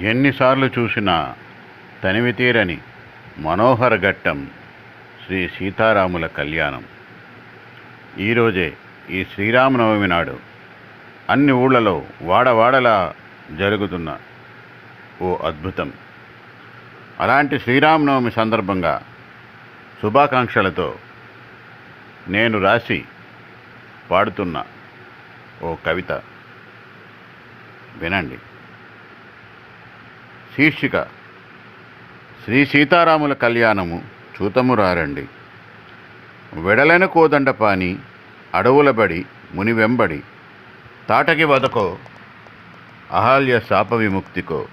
ఎన్నిసార్లు చూసినా తనివి తీరని మనోహర ఘట్టం శ్రీ సీతారాముల కళ్యాణం. ఈరోజే ఈ శ్రీరామనవమి నాడు అన్ని ఊళ్ళలో వాడవాడలా జరుగుతున్న ఓ అద్భుతం. అలాంటి శ్రీరామనవమి సందర్భంగా శుభాకాంక్షలతో నేను రాసి పాడుతున్న ఓ కవిత వినండి. శీర్షిక. శ్రీ సీతారాముల కళ్యాణము చూతము రారండి. వెడలైన కోదండపాని అడవులబడి ముని వెంబడి తాటకి వదకో అహల్య శాప విముక్తికో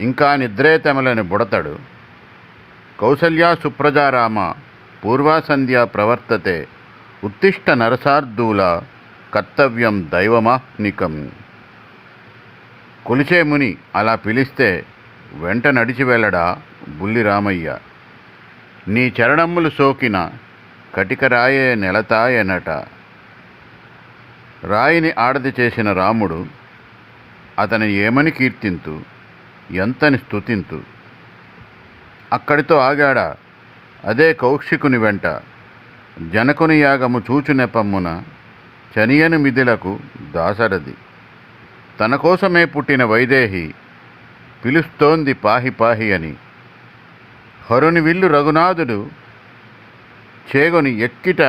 ఇంకా నిద్రే తెమలని బుడతడు కౌసల్యా సుప్రజారామ పూర్వాసంధ్య ప్రవర్తతే ఉత్తిష్ట నరసార్దూల కర్తవ్యం దైవమాహ్నికం. కొలిచే ముని అలా పిలిస్తే వెంట నడిచి వెళ్ళడా బుల్లి రామయ్య నీ చరణమ్ములు సోకిన కటికరాయే నెలతాయనట. రాయిని ఆడది చేసిన రాముడు అతని ఏమని కీర్తింతు? ఎంతని స్తుతింతు? అక్కడితో ఆగాడా? అదే కౌక్షికుని వెంట. జనకుని యాగము చూచు నెపమ్మున చనియని మిదిలకు దాసరది. తన కోసమే పుట్టిన వైదేహి. పిలుస్తోంది పాహి పాహి అని. హరుని విల్లు రఘునాథుడు చేగొని ఎక్కిట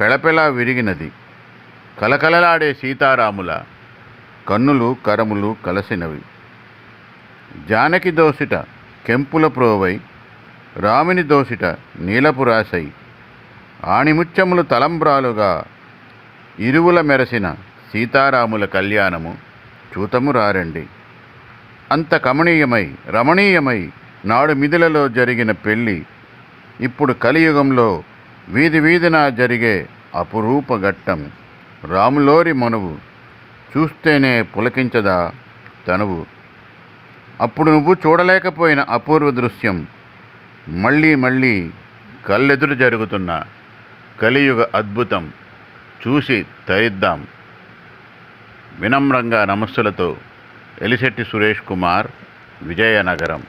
పెళపెళా విరిగినది. కలకలలాడే సీతారాముల కన్నులు కరములు కలసినవి. జానకి దోసిట కెంపుల ప్రోవై రామిని దోసిట నీలపు రాసై ఆణిముత్యములు తలంబ్రాలుగా ఇరువుల మెరసిన సీతారాముల కళ్యాణము చూతము రారండి. అంత కమనీయమై రమణీయమై నాడు మిథులలో జరిగిన పెళ్ళి ఇప్పుడు కలియుగంలో వీధి వీధిన జరిగే అపురూప ఘట్టం రాములోరి మనువు చూస్తేనే పులకించదా తనువు. అప్పుడు నువ్వు చూడలేకపోయిన అపూర్వ దృశ్యం మళ్ళీ మళ్ళీ కళ్ళెదురు జరుగుతున్న కలియుగ అద్భుతం చూసి తరిద్దాం. వినమ్రంగా నమస్సులతో ఎలిశెట్టి సురేష్ కుమార్ విజయనగరం.